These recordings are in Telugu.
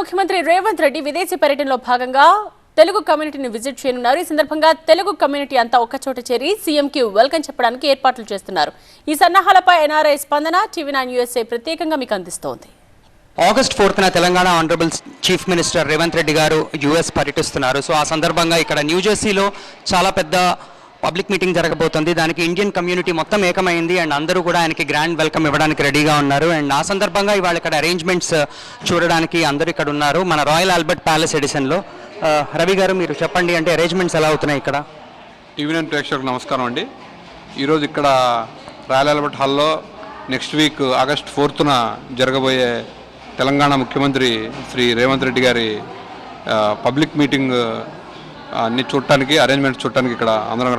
ముఖ్యమంత్రి రేవంత్ రెడ్డి విదేశీ పర్యటనలో భాగంగా తెలుగు కమ్యూనిటీని విజిట్ చేయనున్నారు. ఈ సందర్భంగా తెలుగు కమ్యూనిటీ అంతా ఒక్కచోట చేరి సీఎంకి వెల్కమ్ చెప్పడానికి ఏర్పాట్లు చేస్తున్నారు. ఈ సన్నాహాలపై ఎన్ఆర్ఐ స్పందన టీవీ నైన్ యూఎస్ఏ ప్రత్యేకంగా మీకు అందిస్తోంది. August ఫోర్త్న Telangana honourable chief minister Revanth Reddy గారు యుఎస్ పర్యటిస్తున్నారు. సో ఆ సందర్భంగా ఇక్కడ న్యూజెర్సీలో చాలా పెద్ద పబ్లిక్ మీటింగ్ జరగబోతుంది. దానికి ఇండియన్ కమ్యూనిటీ మొత్తం ఏకమైంది. అండ్ అందరూ కూడా ఆయనకి గ్రాండ్ వెల్కమ్ ఇవ్వడానికి రెడీగా ఉన్నారు. అండ్ ఆ సందర్భంగా ఇవాళ ఇక్కడ అరేంజ్మెంట్స్ uh, చూడడానికి అందరూ ఇక్కడ ఉన్నారు. మన రాయల్ ఆల్బర్ట్ ప్యాలెస్ ఎడిషన్లో uh, రవి గారు మీరు చెప్పండి అంటే అరేంజ్మెంట్స్ ఎలా అవుతున్నాయి ఇక్కడ? టీవీ నైన్ ప్రేక్షకులకు నమస్కారం అండి. ఈరోజు ఇక్కడ రాయల్ ఆల్బర్ట్ హాల్లో నెక్స్ట్ వీక్ ఆగస్ట్ ఫోర్త్న జరగబోయే తెలంగాణ ముఖ్యమంత్రి శ్రీ రేవంత్ రెడ్డి గారి uh, పబ్లిక్ మీటింగ్ అన్ని చూడటానికి అరేంజ్మెంట్స్ చూడటానికి ఇక్కడ అందరం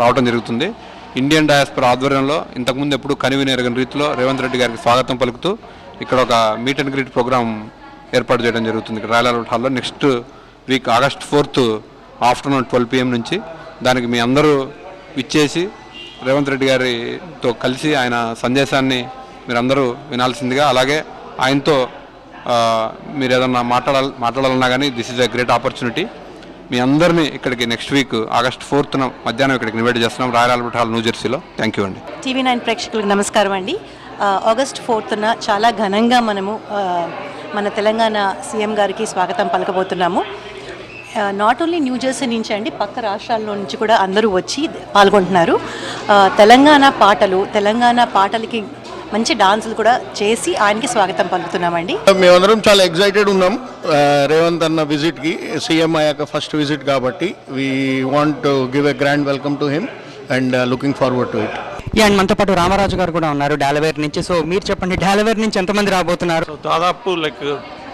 రావడం జరుగుతుంది. ఇండియన్ డయాస్పర్ ఆధ్వర్యంలో ఇంతకుముందు ఎప్పుడు కనివిని రీతిలో రేవంత్ రెడ్డి గారికి స్వాగతం పలుకుతూ ఇక్కడ ఒక మీట్ అండ్ గ్రీట్ ప్రోగ్రామ్ ఏర్పాటు చేయడం జరుగుతుంది. ఇక్కడ రాయల్ ఆల్బర్ట్ హాల్లో next week August fourth afternoon twelve PM నుంచి దానికి మీ అందరూ విచ్చేసి రేవంత్ రెడ్డి గారితో కలిసి ఆయన సందేశాన్ని మీరందరూ వినాల్సిందిగా అలాగే ఆయనతో మీరు ఏదన్నా మాట్లాడాలి మాట్లాడాలన్నా కానీ this is a great opportunity మీ అందరినీ ఇక్కడికి నెక్స్ట్ వీక్ ఆగస్ట్ ఫోర్త్న మధ్యాహ్నం ఇక్కడికి నివేట్ చేస్తున్నాం రాయల్ ఆల్బర్ట్ హాల్ న్యూజెర్సీలో థ్యాంక్ యూ అండి. టీవీ నైన్ ప్రేక్షకులకు నమస్కారం అండి. ఆగస్ట్ ఫోర్త్న చాలా ఘనంగా మనము మన తెలంగాణ సీఎం గారికి స్వాగతం పలకబోతున్నాము. నాట్ ఓన్లీ న్యూజెర్సీ నుంచి అండి పక్క రాష్ట్రాల్లో నుంచి కూడా అందరూ వచ్చి పాల్గొంటున్నారు. తెలంగాణ పాటలు తెలంగాణ పాటలకి మంచి డాన్సులు కూడా చేసి ఆయనకి స్వాగతం పలుకుతున్నామండి. మేమందరం చాలా ఎక్సైటెడ్ ఉన్నాం. రేవంత్ అన్న విజిట్కి సీఎం అయ్యాక ఫస్ట్ విజిట్ కాబట్టి we want give a grand welcome to him and looking forward to it ya, and మనతో పాటు రామరాజు గారు కూడా ఉన్నారు డాలవేర్ నుంచి. సో మీరు చెప్పండి డాలవేర్ నుంచి ఎంతమంది రాబోతున్నారు? దాదాపు లైక్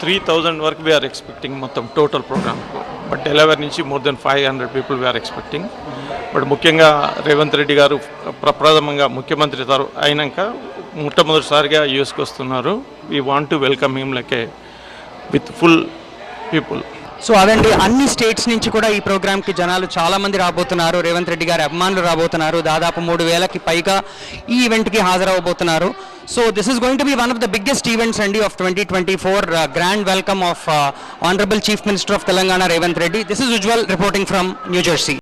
త్రీ థౌజండ్ వరకు వీఆర్ ఎక్స్పెక్టింగ్ మొత్తం టోటల్ ప్రోగ్రామ్ బట్ డెలివరీ నుంచి more than five hundred people we're expecting but ముఖ్యంగా రేవంత్ రెడ్డి గారు ప్రప్రథమంగా ముఖ్యమంత్రి తరు అయినాక మొట్టమొదటిసారిగా యూఎస్కి వస్తున్నారు. We want to welcome him like a with full people so అదండి అన్ని స్టేట్స్ నుంచి కూడా ఈ ప్రోగ్రామ్కి జనాలు చాలామంది రాబోతున్నారు. రేవంత్ రెడ్డి గారి అభిమానులు రాబోతున్నారు. దాదాపు మూడు వేలకి పైగా ఈ ఈవెంట్కి హాజరవబోతున్నారు. So this is going to be one of the biggest events అండి of twenty twenty four grand welcome of honourable chief minister of Telangana Revanth Reddy this is Ujjwal reporting from New Jersey